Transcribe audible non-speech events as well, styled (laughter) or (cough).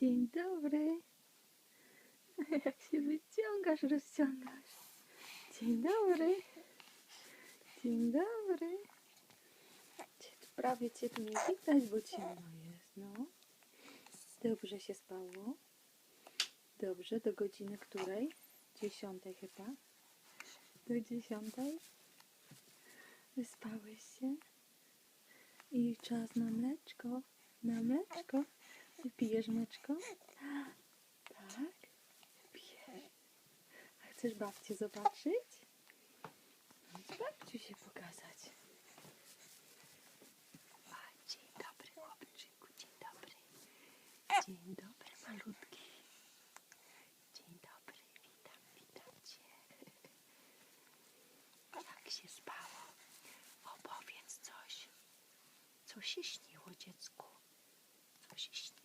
Dzień dobry. (laughs) Jak się wyciągasz, rozciągasz. Dzień dobry. Dzień dobry. Prawie cię tu nie widać, bo ciemno jest, no. Dobrze się spało. Dobrze, do godziny której? Dziesiątej chyba. Do dziesiątej. Wyspałeś się. I czas na mleczko. Na mleczko. Wypijesz mleczko? Tak. Wypijesz. A chcesz babcię zobaczyć? Chodź babciu się pokazać. A, dzień dobry, chłopczyku, dzień dobry. Dzień dobry, malutki. Dzień dobry, witam, witam cię. Jak (laughs) się spało? Opowiedz coś. Co się śniło dziecku? Co się śniło?